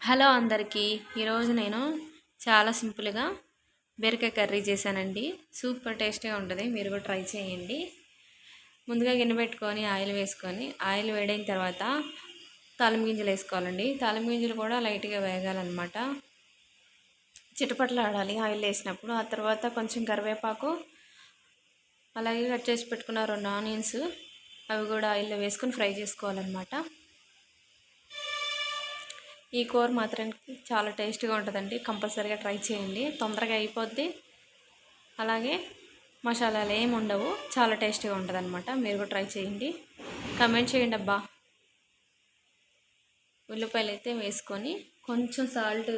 Hello అందరికీ. ఈరోజు నేను చాలా సింపుల్గా బీరకాయ కర్రీ చేశానండి. సూపర్ టేస్ట్గా ఉంటుంది. మీరు కూడా ట్రై చేయండి. ముందుగా గిన్నె పెట్టుకొని ఆయిల్ వేసుకొని ఆయిల్ వేడైన తర్వాత తాలింపు గింజలు వేసుకోవాలండి. తాలింపు గింజలు కూడా లైట్గా వేగాలన్నమాట. చిటపట్లు ఆడాలి ఆయిల్ వేసినప్పుడు. ఆ తర్వాత కొంచెం కరివేపాకు అలాగే కట్ చేసి పెట్టుకున్న రెండు ఆనియన్స్ అవి కూడా ఆయిల్లో వేసుకొని ఫ్రై చేసుకోవాలన్నమాట. ఈ కూర మాత్రానికి చాలా టేస్ట్గా ఉంటుందండి. కంపల్సరీగా ట్రై చేయండి. తొందరగా అయిపోద్ది. అలాగే మసాలాలు ఏమి ఉండవు. చాలా టేస్టీగా ఉంటుంది అనమాట మీరు కూడా ట్రై చేయండి. కమెంట్ చేయండి అబ్బా. ఉల్లిపాయలు అయితే వేసుకొని కొంచెం సాల్ట్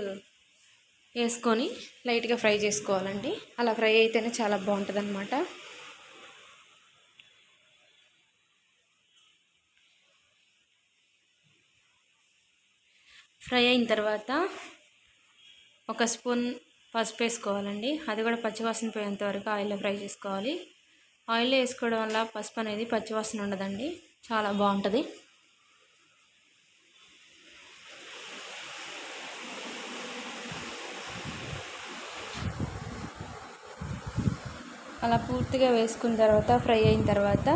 వేసుకొని లైట్గా ఫ్రై చేసుకోవాలండి. అలా ఫ్రై అయితేనే చాలా బాగుంటుంది ఫ్రై అయిన తర్వాత ఒక స్పూన్ పసుపు వేసుకోవాలండి. అది కూడా పచ్చివాసన పోయేంత వరకు ఆయిల్లో ఫ్రై చేసుకోవాలి. ఆయిల్లో వేసుకోవడం వల్ల పసుపు అనేది పచ్చివాసన ఉండదండి. చాలా బాగుంటుంది. అలా పూర్తిగా వేసుకున్న తర్వాత ఫ్రై అయిన తర్వాత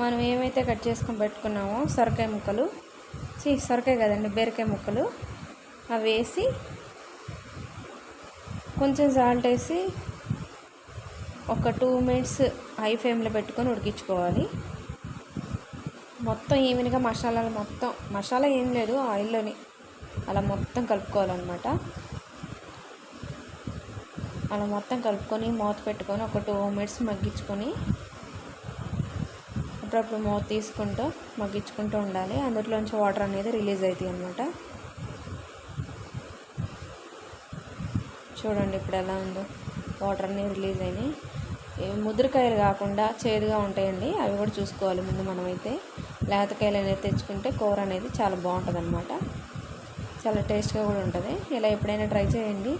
మనం ఏమైతే కట్ చేసుకొని పెట్టుకున్నామో సొరకాయ ముక్కలు చీ సొరకాయ కదండి బీరకాయ ముక్కలు. అవి వేసి కొంచెం సాల్ట్ వేసి ఒక టూ మినిట్స్ హై ఫ్లేమ్లో పెట్టుకొని ఉడికించుకోవాలి. మొత్తం ఈవెన్గా మసాలాలు మొత్తం మసాలా ఏం లేదు ఆయిల్లోని. అలా మొత్తం కలుపుకోవాలన్నమాట. అలా మొత్తం కలుపుకొని మూత పెట్టుకొని ఒక టూ మినిట్స్ మగ్గించుకొని అప్పుడప్పుడు మూత తీసుకుంటూ మగ్గించుకుంటూ ఉండాలి. అందులోంచి వాటర్ అనేది రిలీజ్ అవుతాయి అనమాట చూడండి ఇప్పుడు ఎలా ఉందో. వాటర్ అన్నీ రిలీజ్ అయినాయి. ముద్రకాయలు కాకుండా చేదుగా ఉంటాయండి. అవి కూడా చూసుకోవాలి ముందు మనమైతే. లేతకాయలు అనేది తెచ్చుకుంటే కూర అనేది చాలా బాగుంటుంది అనమాట చాలా టేస్ట్గా కూడా ఉంటుంది. ఇలా ఎప్పుడైనా ట్రై చేయండి.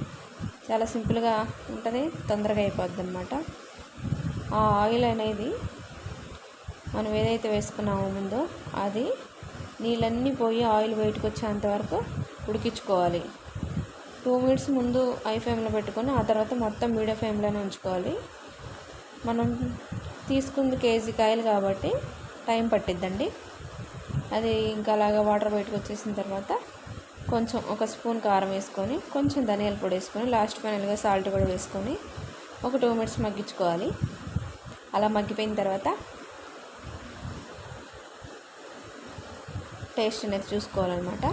చాలా సింపుల్గా ఉంటుంది. తొందరగా అయిపోద్ది అనమాట ఆ ఆయిల్ అనేది మనం ఏదైతే వేసుకున్నామో ముందో అది నీళ్ళన్నీ పోయి ఆయిల్ బయటకు వచ్చేంత వరకు ఉడికించుకోవాలి. టూ మినిట్స్ ముందు ఐ ఫ్లేమ్లో పెట్టుకొని ఆ తర్వాత మొత్తం మీడియం ఫ్లేమ్లోనే ఉంచుకోవాలి. మనం తీసుకుంది కేజీ కాయలు కాబట్టి టైం పట్టిద్దండి. అది ఇంకా అలాగా వాటర్ బయటకు వచ్చేసిన తర్వాత కొంచెం ఒక స్పూన్ కారం వేసుకొని కొంచెం ధనియాల పొడి వేసుకొని లాస్ట్ ఫైనల్గా సాల్ట్ కూడా వేసుకొని ఒక టూ మినిట్స్ మగ్గించుకోవాలి. అలా మగ్గిపోయిన తర్వాత టేస్ట్ అనేది చూసుకోవాలన్నమాట.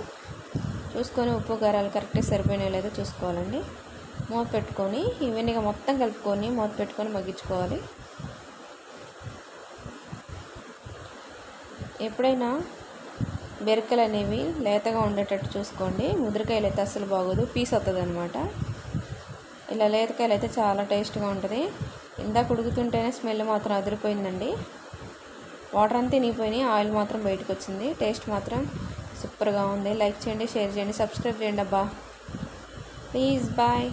చూసుకొని ఉప్పు కారాలు కరెక్ట్గా సరిపోయినాయో లేదో చూసుకోవాలండి. మూత పెట్టుకొని ఈవెన్గా మొత్తం కలుపుకొని మూత పెట్టుకొని మగ్గించుకోవాలి. ఎప్పుడైనా బెరకలు అనేవి లేతగా ఉండేటట్టు చూసుకోండి. ముదిరికాయలు అయితే అసలు బాగోదు. పీస్ వస్తుంది అనమాట ఇలా లేతకాయలు అయితే చాలా టేస్ట్గా ఉంటుంది. ఇందాక ఉడుకుతుంటేనే స్మెల్ మాత్రం అదిరిపోయిందండి. వాటర్ అంతా తినిగిపోయినాయి ఆయిల్ మాత్రం బయటకు వచ్చింది టేస్ట్ మాత్రం సూపర్గా ఉంది. లైక్ చేయండి షేర్ చేయండి సబ్స్క్రైబ్ చేయండి అబ్బా. Please bye.